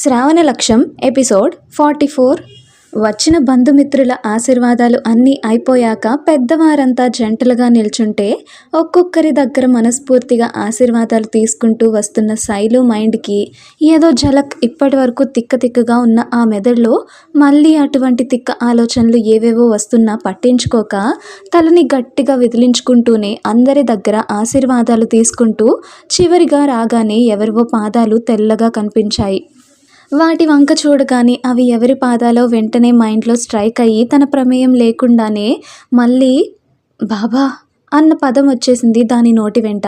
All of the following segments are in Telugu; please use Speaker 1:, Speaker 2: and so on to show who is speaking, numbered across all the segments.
Speaker 1: శ్రావణ లక్ష్యం ఎపిసోడ్ ఫార్టీ ఫోర్. వచ్చిన బంధుమిత్రుల ఆశీర్వాదాలు అన్నీ అయిపోయాక పెద్దవారంతా జంటలుగా నిల్చుంటే ఒక్కొక్కరి దగ్గర మనస్ఫూర్తిగా ఆశీర్వాదాలు తీసుకుంటూ వస్తున్న శైలు మైండ్కి ఏదో జలక్ ఇప్పటి వరకు తిక్క తిక్కగా ఉన్న ఆ మెదడులో మళ్ళీ అటువంటి తిక్క ఆలోచనలు ఏవేవో వస్తున్నా పట్టించుకోక తలని గట్టిగా విదిలించుకుంటూనే అందరి దగ్గర ఆశీర్వాదాలు తీసుకుంటూ చివరిగా రాగానే ఎవరివో పాదాలు తెల్లగా కనిపించాయి. వాటి వంక చూడగానే అవి ఎవరి పాదాలో వెంటనే మైండ్లో స్ట్రైక్ అయ్యి తన ప్రమేయం లేకుండానే మళ్ళీ బాబా అన్న పదం వచ్చేసింది దాని నోటి వెంట.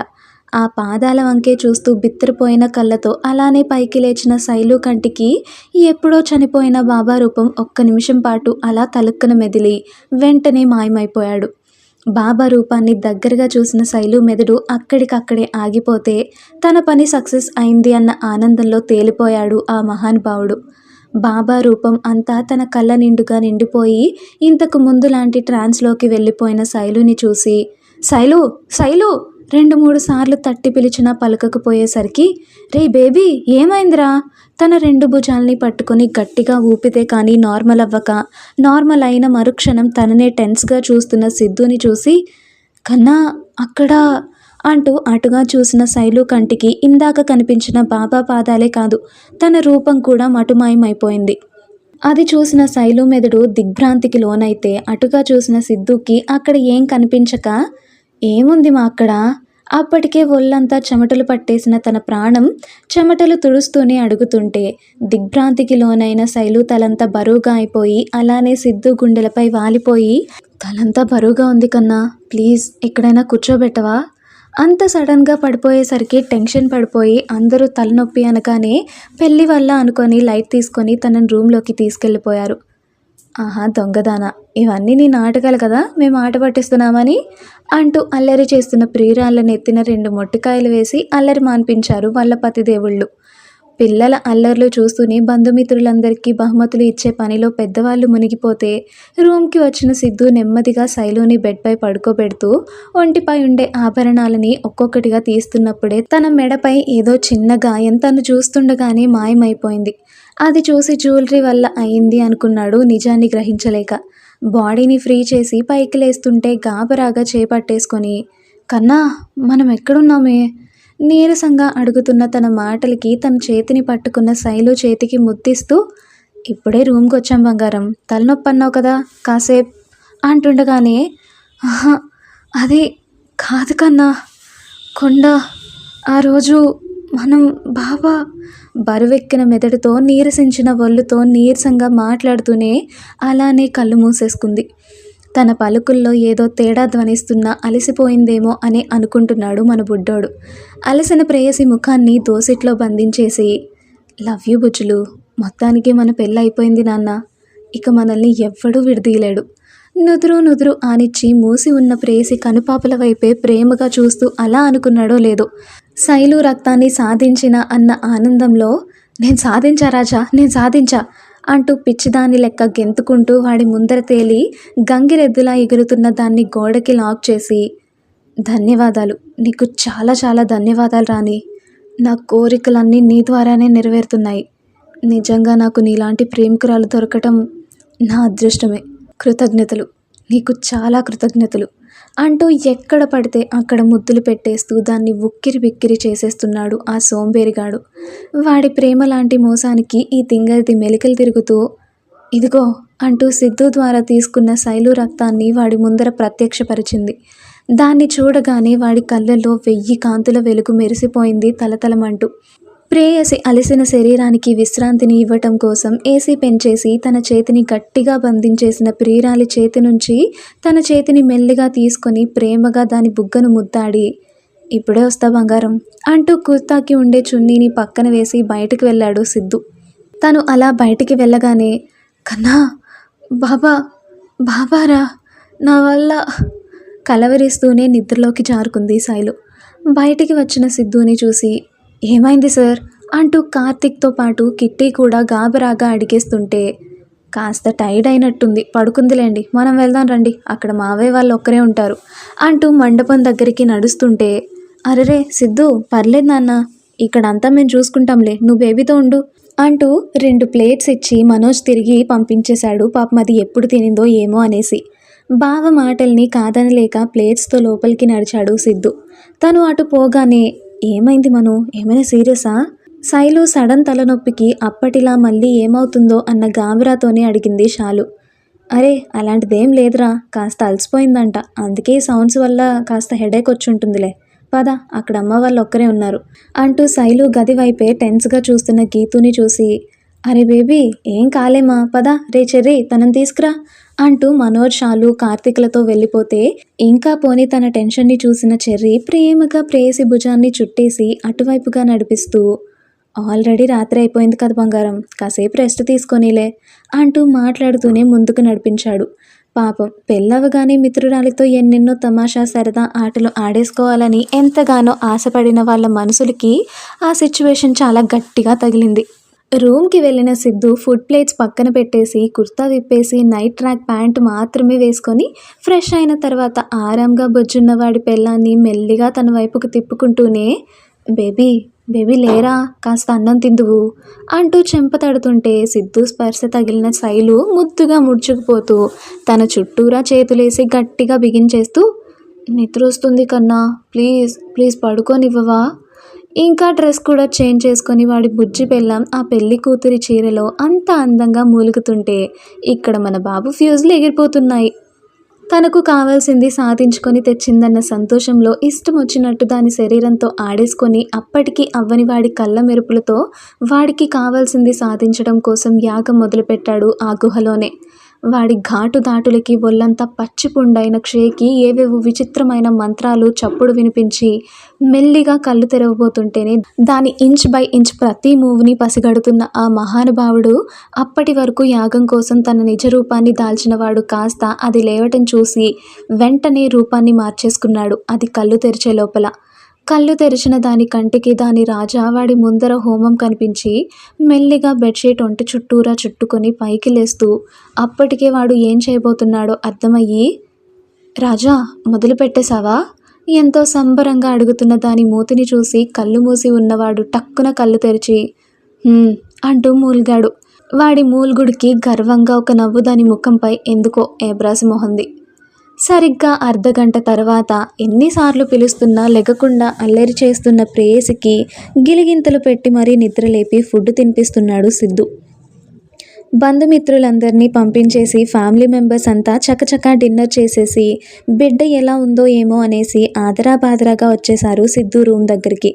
Speaker 1: ఆ పాదాల వంకే చూస్తూ బిత్తరపోయిన కళ్ళతో అలానే పైకి లేచిన శైలు కంటికి ఎప్పుడో చనిపోయిన బాబా రూపం ఒక్క నిమిషం పాటు అలా తలుక్కన మెదిలి వెంటనే మాయమైపోయాడు. బాబా రూపాన్ని దగ్గరగా చూసిన శైలు మెదడు అక్కడికక్కడే ఆగిపోతే తన పని సక్సెస్ అయింది అన్న ఆనందంలో తేలిపోయాడు ఆ మహానుభావుడు. బాబా రూపం అంతా తన కళ్ళ నిండుగా నిండిపోయి ఇంతకు ముందు లాంటి ట్రాన్స్లోకి వెళ్ళిపోయిన శైలుని చూసి శైలు శైలు రెండు మూడు సార్లు తట్టి పిలిచినా పలకకపోయేసరికి రే బేబీ ఏమైందిరా? తన రెండు భుజాల్ని పట్టుకొని గట్టిగా ఊపితే కానీ నార్మల్ అవ్వక నార్మల్ అయిన మరుక్షణం తననే టెన్స్గా చూస్తున్న సిద్ధుని చూసి కన్నా అక్కడ? అంటూ అటుగా చూసిన శైలు కంటికి ఇందాక కనిపించిన బాబా పాదాలే కాదు తన రూపం కూడా మటుమాయమైపోయింది. అది చూసిన శైలు మెదడు దిగ్భ్రాంతికి లోనైతే అటుగా చూసిన సిద్ధుకి అక్కడ ఏం కనిపించక ఏముంది మా అక్కడ? అప్పటికే ఒళ్ళంతా చెమటలు పట్టేసిన తన ప్రాణం చెమటలు తుడుస్తూనే అడుగుతుంటే దిగ్భ్రాంతికి లోనైన శైలు తలంతా బరువుగా అయిపోయి అలానే సిద్ధు గుండెలపై వాలిపోయి తలంతా బరువుగా ఉంది కన్నా ప్లీజ్ ఎక్కడైనా కూర్చోబెట్టవా? అంత సడన్గా పడిపోయేసరికి టెన్షన్ పడిపోయి అందరూ తలనొప్పి అనగానే పెళ్ళి వల్ల అనుకొని లైట్ తీసుకొని తనని రూమ్లోకి తీసుకెళ్ళిపోయారు. ఆహా దొంగదాన. ఇవన్నీ నీ నాటకాలు కదా మేము ఆట పట్టిస్తున్నామని అంటూ అల్లరి చేస్తున్న ప్రియురాళ్ళని ఎత్తిన రెండు మొట్టికాయలు వేసి అల్లరి మాన్పించారు వాళ్ళ పతిదేవుళ్ళు. పిల్లల అల్లర్లు చూస్తూనే బంధుమిత్రులందరికీ బహుమతులు ఇచ్చే పనిలో పెద్దవాళ్ళు మునిగిపోతే రూమ్కి వచ్చిన సిద్ధు నెమ్మదిగా శైలుని బెడ్పై పడుకోబెడుతూ ఒంటిపై ఉండే ఆభరణాలని ఒక్కొక్కటిగా తీస్తున్నప్పుడే తన మెడపై ఏదో చిన్న గాయం తను చూస్తుండగానే మాయమైపోయింది. అది చూసి జ్యువెలరీ వల్ల అయింది అనుకున్నాడు నిజాన్ని గ్రహించలేక. బాడీని ఫ్రీ చేసి పైకి లేస్తుంటే గాబరాగా చేపట్టేసుకొని కన్నా మనం ఎక్కడున్నామే? నీరసంగా అడుగుతున్న తన మాటలకి తన చేతిని పట్టుకున్న శైలు చేతికి ముద్దిస్తూ ఇప్పుడే రూమ్కి వచ్చాం బంగారం తలనొప్పి అన్నావు కదా కాసేపు అంటుండగానే "ఆహా, అది కాదు కన్నా కొండ ఆ రోజు మనం బాబా బరువెక్కిన మెదడుతో నీరసించిన ఒళ్ళుతో నీరసంగా మాట్లాడుతూనే అలానే కళ్ళు మూసేసుకుంది. తన పలుకుల్లో ఏదో తేడా ధ్వనిస్తున్నా అలసిపోయిందేమో అని అనుకుంటున్నాడు మన బుడ్డోడు. అలసిన ప్రేయసి ముఖాన్ని దోసిట్లో బంధించేసి లవ్ యూ బుజ్జులు మొత్తానికి మన పెళ్ళి అయిపోయింది నాన్న. ఇక మనల్ని ఎవ్వడూ విడదీయలేడు. నుదురు నుదురు ఆనిచ్చి మూసి ఉన్న ప్రేయసి కనుపాపల వైపే ప్రేమగా చూస్తూ అలా అనుకున్నాడో లేదో శైలు రక్తాన్ని సాధించిన అన్న ఆనందంలో నేను సాధించా రాజా నేను సాధించా అంటూ పిచ్చిదాని లెక్క గెంతుకుంటూ వాడి ముందర తేలి గంగిరెద్దులా ఎగురుతున్న దాన్ని గోడకి లాక్ చేసి ధన్యవాదాలు నీకు చాలా చాలా ధన్యవాదాలు రాణి. నా కోరికలన్నీ నీ ద్వారానే నెరవేరుతున్నాయి. నిజంగా నాకు నీలాంటి ప్రేమికురాలు దొరకటం నా అదృష్టమే. కృతజ్ఞతలు నీకు చాలా కృతజ్ఞతలు. అంటూ ఎక్కడ పడితే అక్కడ ముద్దులు పెట్టేస్తూ దాన్ని ఉక్కిరి బిక్కిరి చేసేస్తున్నాడు ఆ సోంబేరిగాడు. వాడి ప్రేమ లాంటి మోసానికి ఈ తింగరిది మెలికలు తిరుగుతూ ఇదిగో అంటూ సిద్ధు ద్వారా తీసుకున్న శైలు రక్తాన్ని వాడి ముందర ప్రత్యక్షపరిచింది. దాన్ని చూడగానే వాడి కళ్ళల్లో వెయ్యి కాంతుల వెలుగు మెరిసిపోయింది తలతలమంటూ. ప్రేయసి అలసిన శరీరానికి విశ్రాంతిని ఇవ్వటం కోసం ఏసీ పెంచేసి తన చేతిని గట్టిగా బంధించేసిన ప్రియురాలి చేతి నుంచి తన చేతిని మెల్లిగా తీసుకొని ప్రేమగా దాని బుగ్గను ముద్దాడి ఇప్పుడే వస్తా బంగారం అంటూ కుర్తాకి ఉండే చున్నీని పక్కన వేసి బయటకు వెళ్ళాడు సిద్ధు. తను అలా బయటికి వెళ్ళగానే కన్నా బాబా బాబారా నా వల్ల కలవరిస్తూనే నిద్రలోకి జారుకుంది శైలు. బయటికి వచ్చిన సిద్ధుని చూసి ఏమైంది సార్? అంటూ కార్తిక్తో పాటు కిట్టి కూడా గాబరాగా అడిగేస్తుంటే కాస్త టైర్డ్ అయినట్టుంది. పడుకుందిలేండి మనం వెళ్దాం రండి అక్కడ మావయ్య వాళ్ళు ఒక్కరే ఉంటారు అంటూ మండపం దగ్గరికి నడుస్తుంటే అరెరే సిద్ధు పర్లేదు నాన్న ఇక్కడంతా మేము చూసుకుంటాంలే నువ్వు బేబీతో ఉండు అంటూ రెండు ప్లేట్స్ ఇచ్చి మనోజ్ తిరిగి పంపించేశాడు. పాపం అది ఎప్పుడు తినిందో ఏమో అనేసి. బావ మాటల్ని కాదనలేక ప్లేట్స్తో లోపలికి నడిచాడు సిద్ధు. తను అటు పోగానే ఏమైంది మను? ఏమైనా సీరియసా? శైలు సడన్ తలనొప్పికి అప్పటిలా మళ్ళీ ఏమవుతుందో అన్న గాబరాతోనే అడిగింది షాలు. అరే అలాంటిదేం లేదురా కాస్త అలసిపోయిందంట. అందుకే సౌండ్స్ వల్ల కాస్త హెడేక్ వచ్చి ఉంటుందిలే పద అక్కడ అమ్మ వాళ్ళు ఒక్కరే ఉన్నారు. అంటూ శైలు గది వైపే టెన్స్గా చూస్తున్న గీతుని చూసి అరే బేబీ ఏం కాలేమా? పద రే చెర్రీ తనని తీసుకురా అంటూ మనోజ్ షాలు కార్తీకులతో వెళ్ళిపోతే ఇంకా పోని తన టెన్షన్ని చూసిన చెర్రీ ప్రేమగా ప్రేయసి భుజాన్ని చుట్టేసి అటువైపుగా నడిపిస్తూ ఆల్రెడీ రాత్రి అయిపోయింది కదా బంగారం కాసేపు రెస్ట్ తీసుకొనిలే అంటూ మాట్లాడుతూనే ముందుకు నడిపించాడు. పాపం పెళ్ళవగానే మిత్రురాలితో ఎన్నెన్నో తమాషా సరదా ఆటలు ఆడేసుకోవాలని ఎంతగానో ఆశపడిన వాళ్ళ మనసులకి ఆ సిచ్యువేషన్ చాలా గట్టిగా తగిలింది. రూమ్కి వెళ్ళిన సిద్ధు ఫుడ్ ప్లేట్స్ పక్కన పెట్టేసి కుర్తా విప్పేసి నైట్ ట్రాక్ ప్యాంట్ మాత్రమే వేసుకొని ఫ్రెష్ అయిన తర్వాత ఆరాంగా బొజ్జున్న వాడి పెళ్ళాన్ని మెల్లిగా తన వైపుకు తిప్పుకుంటూనే బేబీ బేబీ లేరా? కాస్త అన్నం తిందువు అంటూ చెంప తడుతుంటే సిద్ధు స్పర్శ తగిలిన శైలు ముద్దుగా ముడుచుకుపోతూ తన చుట్టూరా చేతులేసి గట్టిగా బిగించేస్తూ నిద్ర వస్తుంది కన్నా ప్లీజ్ ప్లీజ్ పడుకోనివ్వవా? ఇంకా డ్రెస్ కూడా చేంజ్ చేసుకొని వాడి బుజ్జి పెళ్ళాం ఆ పెళ్ళి కూతురి చీరలో అంత అందంగా మూలుగుతుంటే ఇక్కడ మన బాబు ఫ్యూజులు ఎగిరిపోతున్నాయి. తనకు కావాల్సింది సాధించుకొని తెచ్చిందన్న సంతోషంలో ఇష్టం వచ్చినట్టు దాని శరీరంతో ఆడేసుకొని అప్పటికి అవ్వని వాడి కళ్ళ మెరుపులతో వాడికి కావాల్సింది సాధించడం కోసం యాగం మొదలుపెట్టాడు ఆ గుహలోనే. వాడి ఘాటు దాటులకి ఒళ్ళంతా పచ్చిపుండైన క్షేకి ఏవేవో విచిత్రమైన మంత్రాలు చప్పుడు వినిపించి మెల్లిగా కళ్ళు తెరవబోతుంటేనే దాని ఇంచ్ బై ఇంచ్ ప్రతి మూవ్ని పసిగడుతున్న ఆ మహానుభావుడు అప్పటి వరకు యాగం కోసం తన నిజ రూపాన్ని దాల్చినవాడు కాస్త అది లేవటం చూసి వెంటనే రూపాన్ని మార్చేసుకున్నాడు. అది కళ్ళు తెరిచే లోపల. కళ్ళు తెరిచిన దాని కంటికి దాని రాజా వాడి ముందర హోమం కనిపించి మెల్లిగా బెడ్షీట్ ఒంటి చుట్టూరా చుట్టుకొని పైకి లేస్తూ అప్పటికే వాడు ఏం చేయబోతున్నాడో అర్థమయ్యి రాజా మొదలు పెట్టేశావా? ఎంతో సంబరంగా అడుగుతున్న దాని మూతిని చూసి కళ్ళు మూసి ఉన్నవాడు టక్కున కళ్ళు తెరిచి అంటూ మూల్గాడు. వాడి మూల్గుడికి గర్వంగా ఒక నవ్వు దాని ముఖంపై ఎందుకో ఏబ్రాసి మొహంది. సరిగ్గా అర్ధగంట తర్వాత ఎన్నిసార్లు పిలుస్తున్నా లెగకుండా అల్లరి చేస్తున్న ప్రేయసికి గిలిగింతలు పెట్టి మరీ నిద్రలేపి ఫుడ్ తినిపిస్తున్నాడు సిద్ధు. బంధుమిత్రులందరినీ పంపించేసి ఫ్యామిలీ మెంబర్స్ అంతా చకచకా డిన్నర్ చేసేసి బిడ్డ ఎలా ఉందో ఏమో అనేసి ఆదరా బాదరాగా వచ్చేశారు సిద్ధు రూమ్ దగ్గరికి.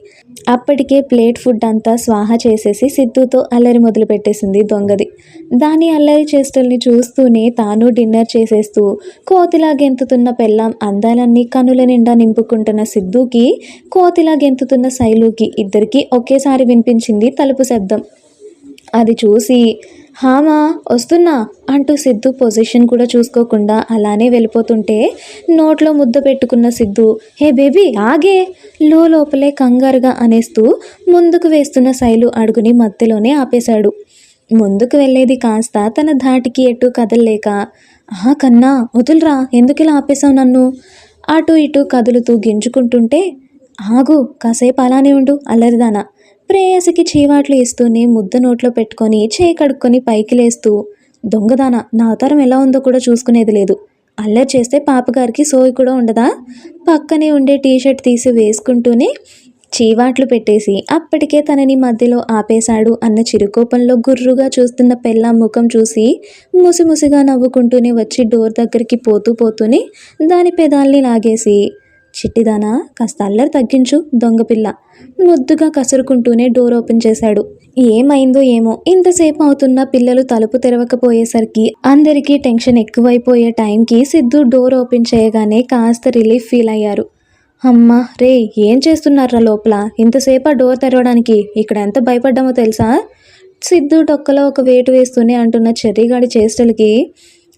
Speaker 1: అప్పటికే ప్లేట్ ఫుడ్ అంతా స్వాహ చేసేసి సిద్ధుతో అల్లరి మొదలు పెట్టేసింది దొంగది. దాని అల్లరి చేష్టల్ని చూస్తూనే తాను డిన్నర్ చేసేస్తూ కోతిలా గెంతుతున్న పెళ్ళాం అందాలన్నీ కనుల నిండా నింపుకుంటున్న సిద్ధుకి కోతిలా గెంతుతున్న శైలుకి ఇద్దరికీ ఒకేసారి వినిపించింది తలుపు శబ్దం. అది చూసి హామా వస్తున్నా అంటూ సిద్ధు పొజిషన్ కూడా చూసుకోకుండా అలానే వెళ్ళిపోతుంటే నోట్లో ముద్ద పెట్టుకున్న సిద్ధు హే బేబీ ఆగే! లో లోపలే కంగారుగా అనేస్తూ ముందుకు వేస్తున్న శైలు అడుగుని మధ్యలోనే ఆపేశాడు. ముందుకు వెళ్ళేది కాస్త తన ధాటికి ఎటు కదలలేక ఆహా కన్నా వదులురా ఎందుకు ఇలా ఆపేశావు నన్ను? అటు ఇటు కదులుతూ గింజుకుంటుంటే ఆగు కాసేపు అలానే ఉండు అల్లరిదానా. ప్రేయసికి చీవాట్లు ఇస్తూనే ముద్ద నోట్లో పెట్టుకొని చేయి కడుక్కొని పైకి లేస్తూ దొంగదాన నా అవతారం ఎలా ఉందో కూడా చూసుకునేది లేదు. అల్లరి చేస్తే పాపగారికి సోయి కూడా ఉండదా? పక్కనే ఉండే టీషర్ట్ తీసి వేసుకుంటూనే చీవాట్లు పెట్టేసి అప్పటికే తనని మధ్యలో ఆపేశాడు అన్న చిరుకోపంలో గుర్రుగా చూస్తున్న పెళ్ళా ముఖం చూసి ముసిముసిగా నవ్వుకుంటూనే వచ్చి డోర్ దగ్గరికి పోతూ పోతూనే దాని పెదాల్ని లాగేసి చిట్టిదానా కాస్త అల్లరి తగ్గించు దొంగపిల్ల ముద్దుగా కసురుకుంటూనే డోర్ ఓపెన్ చేశాడు. ఏమైందో ఏమో. ఇంతసేపు అవుతున్న పిల్లలు తలుపు తెరవకపోయేసరికి అందరికీ టెన్షన్ ఎక్కువైపోయే టైంకి సిద్ధు డోర్ ఓపెన్ చేయగానే కాస్త రిలీఫ్ ఫీల్ అయ్యారు. అమ్మా రే ఏం చేస్తున్నారా లోపల? ఇంతసేపు ఆ డోర్ తెరవడానికి ఇక్కడ ఎంత భయపడ్డామో తెలుసా? సిద్ధు డొక్కలో ఒక వేటు వేస్తూనే అంటున్న చెర్రీగాడి చేష్టలకి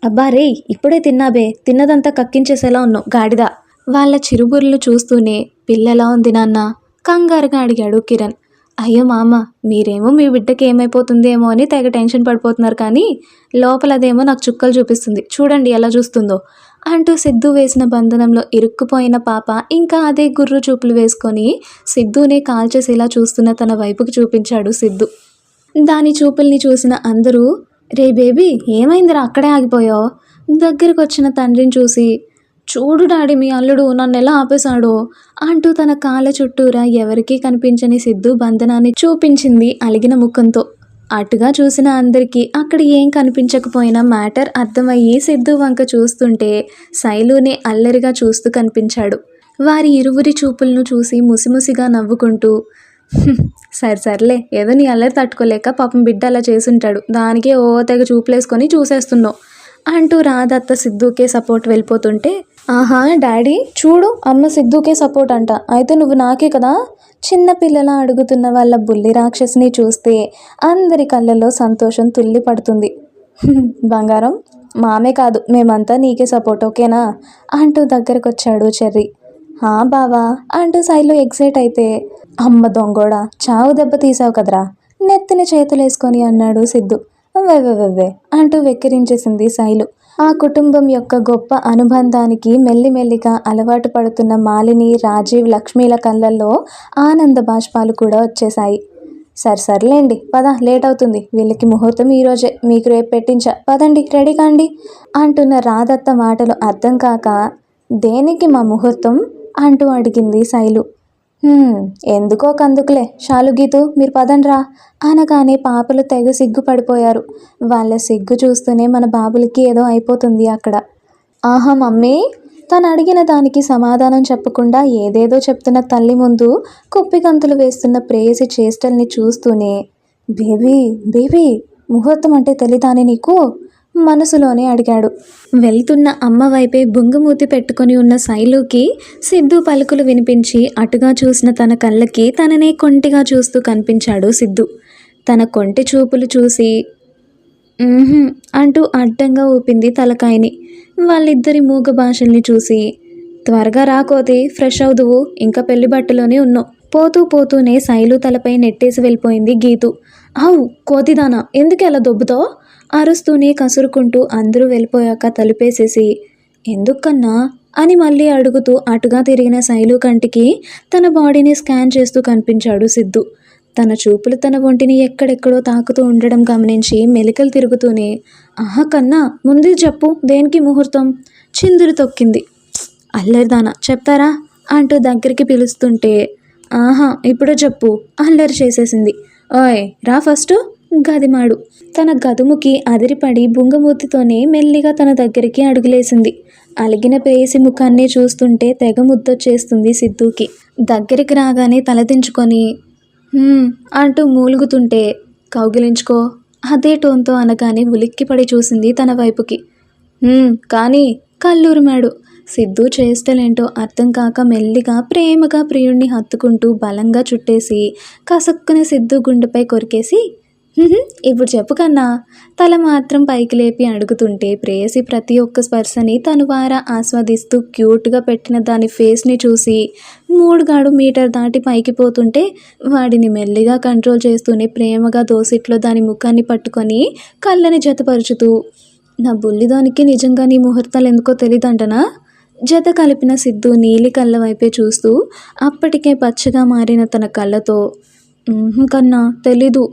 Speaker 1: అబ్బా రే ఇప్పుడే తిన్నాబే తిన్నదంతా కక్కించేసేలా ఉన్నావు. గాడిద. వాళ్ళ చిరుబుర్లు చూస్తూనే పిల్లలా ఉంది నాన్న? కంగారుగా అడిగాడు కిరణ్. అయ్యో మామ మీరేమో మీ బిడ్డకి ఏమైపోతుందేమో అని తెగ టెన్షన్ పడిపోతున్నారు కానీ లోపల అదేమో నాకు చుక్కలు చూపిస్తుంది. చూడండి ఎలా చూస్తుందో. అంటూ సిద్ధు వేసిన బంధనంలో ఇరుక్కుపోయిన పాప ఇంకా అదే గుర్రు చూపులు వేసుకొని సిద్ధునే కాల్చేసేలా చూస్తున్న తన వైపుకు చూపించాడు సిద్ధు. దాని చూపుల్ని చూసిన అందరూ రే బేబీ ఏమైందిరా? అక్కడే ఆగిపోయావు? దగ్గరకు వచ్చిన తండ్రిని చూసి చూడు డాడీ మీ అల్లుడు నన్ను ఎలా ఆపేశాడో అంటూ తన కాళ్ళ చుట్టూరా ఎవరికీ కనిపించని సిద్ధు బంధనాన్ని చూపించింది అలిగిన ముఖంతో. అటుగా చూసిన అందరికీ అక్కడ ఏం కనిపించకపోయినా మ్యాటర్ అర్థమయ్యి సిద్ధు వంక చూస్తుంటే శైలుని అల్లరిగా చూస్తూ కనిపించాడు. వారి ఇరువురి చూపులను చూసి ముసిముసిగా నవ్వుకుంటూ సరే సర్లే ఏదో నీ అల్లరి తట్టుకోలేక పాపం బిడ్డ అలా చేసుంటాడు. దానికే ఓ తెగ చూపులేసుకొని చూసేస్తున్నావు. అంటూ రాదత్త సిద్ధుకే సపోర్ట్ వెళ్ళిపోతుంటే ఆహా డాడీ చూడు అమ్మ సిద్ధుకే సపోర్ట్ అంట. అయితే నువ్వు నాకే కదా? చిన్న పిల్లల అడుగుతున్న వాళ్ళ బుల్లి రాక్షసిని చూస్తే అందరి కళ్ళల్లో సంతోషం తుల్లి పడుతుంది బంగారం మామే కాదు మేమంతా నీకే సపోర్ట్ ఓకేనా అంటూ దగ్గరకొచ్చాడు చెర్రీ. హా బావా అంటూ సైడ్లో ఎగ్జైట్ అయితే అమ్మ దొంగోడా చావు దెబ్బ తీసావు కదరా? నెత్తిన చేతులేసుకొని అన్నాడు సిద్ధు. వెవ్వెవ్వెవ్వే అంటూ వెక్కిరించేసింది శైలు. ఆ కుటుంబం యొక్క గొప్ప అనుబంధానికి మెల్లిమెల్లిగా అలవాటు పడుతున్న మాలిని రాజీవ్ లక్ష్మీల కళ్ళల్లో ఆనంద బాష్పాలు కూడా వచ్చేశాయి. సరే సర్లేండి పద లేట్ అవుతుంది వీళ్ళకి ముహూర్తం ఈరోజే మీకు రేపు పెట్టించా. పదండి రెడీ కాండి అంటున్న రాదత్త మాటలు అర్థం కాక దేనికి మా ముహూర్తం? అంటూ అడిగింది శైలు. ఎందుకో కందుకులే. షాలు గీతు మీరు పదండ్రా అనగానే పాపలు తెగ సిగ్గు పడిపోయారు వాళ్ళ సిగ్గు చూస్తూనే మన బాబులకి ఏదో అయిపోతుంది అక్కడ. ఆహా మమ్మీ! తను అడిగిన దానికి సమాధానం చెప్పకుండా ఏదేదో చెప్తున్న తల్లి ముందు కుప్పిగంతులు వేస్తున్న ప్రేయసి చేష్టల్ని చూస్తూనే బేబీ బేబీ ముహూర్తం అంటే తెలీదాని నీకు? మనసులోనే అడిగాడు. వెళ్తున్న అమ్మ వైపే బుంగమూతి పెట్టుకొని ఉన్న శైలుకి సిద్ధు పలుకులు వినిపించి అటుగా చూసిన తన కళ్ళకి తననే కొంటిగా చూస్తూ కనిపించాడు సిద్ధు. తన కొంటి చూపులు చూసి అంటూ అడ్డంగా ఊపింది తలకాయని. వాళ్ళిద్దరి మూగ భాషల్ని చూసి త్వరగా రాకోతి ఫ్రెష్ అవుదువు ఇంకా పెళ్ళి బట్టలోనే ఉన్నావు పోతూ పోతూనే శైలు తలపై నెట్టేసి వెళ్ళిపోయింది గీతు. అవు కోతిదానా ఎందుకు అలా దొబ్బుతో అరుస్తూనే కసురుకుంటూ అందరూ వెళ్ళిపోయాక తలుపేసేసి ఎందుకన్నా అని మళ్ళీ అడుగుతూ అటుగా తిరిగిన శైలు కంటికి తన బాడీని స్కాన్ చేస్తూ కనిపించాడు సిద్ధు. తన చూపులు తన ఒంటిని ఎక్కడెక్కడో తాకుతూ ఉండడం గమనించి మెలికలు తిరుగుతూనే ఆహా కన్నా ముందు చెప్పు దేనికి ముహూర్తం? చిందురు తొక్కింది. అల్లరిదానా చెప్తారా? అంటూ దగ్గరికి పిలుస్తుంటే ఆహా ఇప్పుడో చెప్పు అల్లరి చేసేసింది. ఓయ్ రా ఫస్ట్. గదిమాడు. తన గదుముకి అదిరిపడి బుంగమూతితోనే మెల్లిగా తన దగ్గరికి అడుగులేసింది. అలిగిన పేసి ముఖాన్ని చూస్తుంటే తెగ ముద్దొచ్చేస్తుంది సిద్ధూకి. దగ్గరికి రాగానే తలదించుకొని అంటూ మూలుగుతుంటే కౌగిలించుకో అదే టోన్తో అనగానే ఉలిక్కిపడి చూసింది తన వైపుకి. కానీ కల్లూరిమాడు. సిద్ధు చేష్టలేంటో అర్థం కాక మెల్లిగా ప్రేమగా ప్రియుణ్ణి హత్తుకుంటూ బలంగా చుట్టేసి కసక్కున సిద్ధు గుండెపై కొరికేసి ఇప్పుడు చెప్పు కన్నా. తల మాత్రం పైకి లేపి అడుగుతుంటే ప్రేయసి ప్రతి ఒక్క స్పర్శని తను వారా ఆస్వాదిస్తూ క్యూట్గా పెట్టిన దాని ఫేస్ని చూసి మూడుగాడు మీటర్ దాటి పైకి పోతుంటే వాడిని మెల్లిగా కంట్రోల్ చేస్తూనే ప్రేమగా దోసిట్లో దాని ముఖాన్ని పట్టుకొని కళ్ళని జతపరుచుతూ నా బుల్లిదానికి నిజంగా నీ ముహూర్తాలు ఎందుకో తెలీదంటనా? జత కలిపిన సిద్ధు నీలి కళ్ళ వైపే చూస్తూ అప్పటికే పచ్చగా మారిన తన కళ్ళతో కన్నా తెలీదు.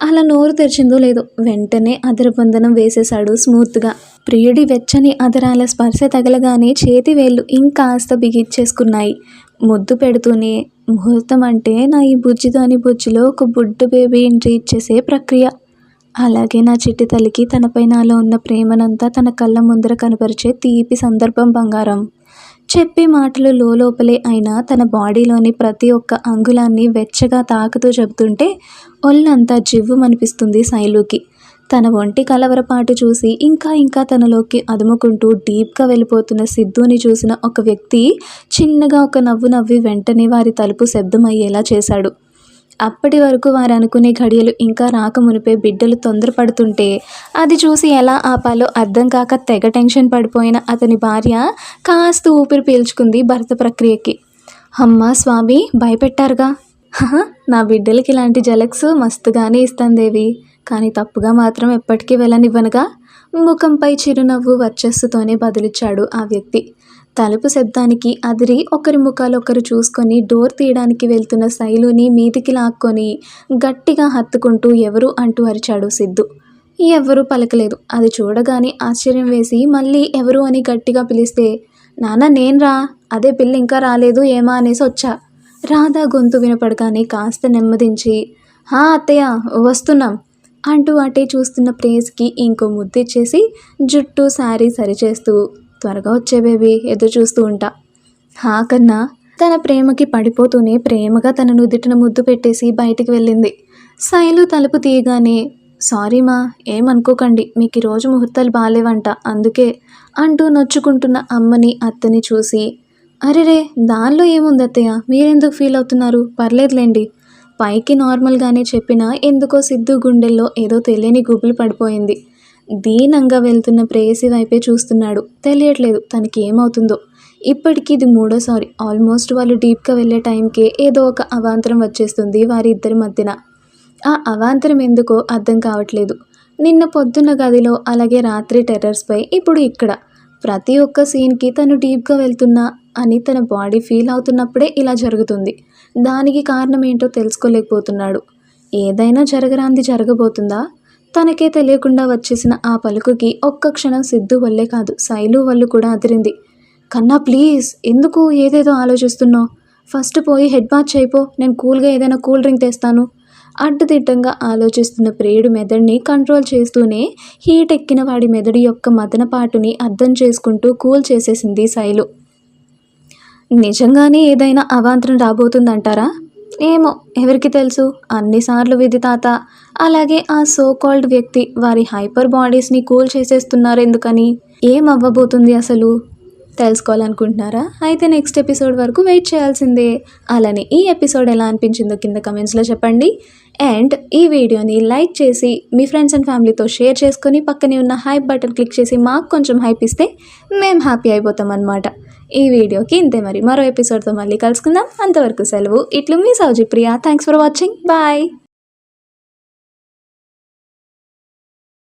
Speaker 1: అలా నోరు తెరిచిందో లేదో వెంటనే అదరబంధనం వేసేశాడు స్మూత్గా. ప్రియుడి వెచ్చని అదరాల స్పర్శ తగలగానే చేతి వేళ్ళు ఇంకాస్త బిగిచ్చేసుకున్నాయి. ముద్దు పెడుతూనే ముహూర్తం అంటే నా ఈ బుజ్జిదాని బుజ్జిలో ఒక బుడ్డు బేబీ ఇంట్రీ ఇచ్చేసే ప్రక్రియ. అలాగే నా చిట్టి తల్లికి తనపై నాలో ఉన్న ప్రేమనంతా తన కళ్ళ ముందర కనపరిచే తీపి సందర్భం బంగారం. చెప్పే మాటలు లోపలే అయినా తన బాడీలోని ప్రతి ఒక్క అంగుళాన్ని వెచ్చగా తాకుతూ చెబుతుంటే ఒళ్ళంతా జివ్వుమనిపిస్తుంది శైలుకి. తన ఒంటి కలవరపాటు చూసి ఇంకా ఇంకా తనలోకి అదుముకుంటూ డీప్గా వెళ్ళిపోతున్న సిద్ధుని చూసిన ఒక వ్యక్తి చిన్నగా ఒక నవ్వు నవ్వి వెంటనే వారి తలుపు శబ్దమయ్యేలా చేశాడు. అప్పటి వరకు వారు అనుకునే ఘడియలు ఇంకా రాకమునిపే బిడ్డలు తొందరపడుతుంటే అది చూసి ఎలా ఆపాలో అర్థం కాక తెగ టెన్షన్ పడిపోయిన అతని భార్య కాస్త ఊపిరి పీల్చుకుంది భర్త ప్రక్రియకి. అమ్మా స్వామి భయపెట్టారుగా. నా బిడ్డలకి ఇలాంటి జలక్స్ మస్తుగానే ఇస్తాను దేవి కానీ తప్పుగా మాత్రం ఎప్పటికీ వెళ్ళనివ్వనుగా. ముఖంపై చిరునవ్వు వర్చస్సుతోనే బదులిచ్చాడు ఆ వ్యక్తి. తలుపు శబ్దానికి అదిరి ఒకరి ముఖాలొకరు చూసుకొని డోర్ తీయడానికి వెళ్తున్న శైలుని మీదికి లాక్కొని గట్టిగా హత్తుకుంటూ ఎవరు అంటూ అరిచాడు సిద్ధు. ఎవ్వరూ పలకలేదు. అది చూడగానే ఆశ్చర్యం వేసి మళ్ళీ ఎవరు అని గట్టిగా పిలిస్తే నాన్న నేన్రా అదే పిల్ల ఇంకా రాలేదు. ఏమా? అనేసి వచ్చా. రాధా గొంతు వినపడగానే కాస్త నెమ్మదించి హా అత్తయ్య వస్తున్నాం. అంటూ అటే చూస్తున్న ప్రేస్కి ఇంకో ముద్దిచ్చేసి జుట్టు శారీ సరిచేస్తూ త్వరగా వచ్చే బేబీ. ఎదురు చూస్తూ ఉంటా. హా కన్నా. తన ప్రేమకి పడిపోతూనే ప్రేమగా తన నుదుటిన ముద్దు పెట్టేసి బయటికి వెళ్ళింది. శైలు తలుపు తీయగానే సారీ మా ఏమనుకోకండి మీకు ఈరోజు ముహూర్తాలు బాగాలేవంట అందుకే అంటూ నొచ్చుకుంటున్న అమ్మని అత్తని చూసి అరెరే దానిలో ఏముంది అత్తయ్య? మీరెందుకు ఫీల్ అవుతున్నారు? పర్లేదులేండి. పైకి నార్మల్గానే చెప్పినా ఎందుకో సిద్ధు గుండెల్లో ఏదో తెలియని గుబులు పడిపోయింది. దీనంగా వెళ్తున్న ప్రేయసి వైపే చూస్తున్నాడు. తెలియట్లేదు తనకి ఏమవుతుందో. ఇప్పటికీ ఇది మూడోసారి ఆల్మోస్ట్ వాళ్ళు డీప్గా వెళ్ళే టైంకే ఏదో ఒక అవాంతరం వచ్చేస్తుంది వారి ఇద్దరి మధ్యన. ఆ అవాంతరం ఎందుకో అర్థం కావట్లేదు. నిన్న పొద్దున్న గదిలో అలాగే రాత్రి టెర్రర్స్పై ఇప్పుడు ఇక్కడ. ప్రతి ఒక్క సీన్కి తను డీప్గా వెళ్తున్నా అని తన బాడీ ఫీల్ అవుతున్నప్పుడే ఇలా జరుగుతుంది. దానికి కారణం ఏంటో తెలుసుకోలేకపోతున్నాడు. ఏదైనా జరగరాంది జరగబోతుందా? తనకే తెలియకుండా వచ్చేసిన ఆ పలుకుకి ఒక్క క్షణం సిద్ధు వల్లే కాదు శైలు వల్లు కూడా అదిరింది. కన్నా ప్లీజ్ ఎందుకు ఏదేదో ఆలోచిస్తున్నావు? ఫస్ట్ పోయి హెడ్ బాత్ చేయిపో నేను కూల్గా ఏదైనా కూల్ డ్రింక్ తెస్తాను. అడ్డుదిడ్డంగా ఆలోచిస్తున్న ప్రియుడు మెదడుని కంట్రోల్ చేస్తూనే హీట్ ఎక్కిన వాడి మెదడు యొక్క మదనపాటుని అర్థం చేసుకుంటూ కూల్ చేసేసింది శైలు. నిజంగానే ఏదైనా అవాంతరం రాబోతుందంటారా? ఏమో ఎవరికి తెలుసు? అన్నిసార్లు విధి తాత. అలాగే ఆ సో కాల్డ్ వ్యక్తి వారి హైపర్ బాడీస్ని కూల్ చేసేస్తున్నారు ఎందుకని? ఏం అవ్వబోతుంది అసలు? తెలుసుకోవాలనుకుంటున్నారా? అయితే నెక్స్ట్ ఎపిసోడ్ వరకు వెయిట్ చేయాల్సిందే. అలానే ఈ ఎపిసోడ్ ఎలా అనిపించిందో కింద కమెంట్స్లో చెప్పండి. అండ్ ఈ వీడియోని లైక్ చేసి మీ ఫ్రెండ్స్ అండ్ ఫ్యామిలీతో షేర్ చేసుకొని పక్కనే ఉన్న హైప్ బటన్ క్లిక్ చేసి మాకు కొంచెం హైప్ ఇస్తే మేము హ్యాపీ అయిపోతాం అనమాట ఈ వీడియోకి ఇంతే మరి. మరో ఎపిసోడ్తో మళ్ళీ కలుసుకుందాం. అంతవరకు సెలవు. ఇట్లు మీ Souji Priya. Thanks for watching bye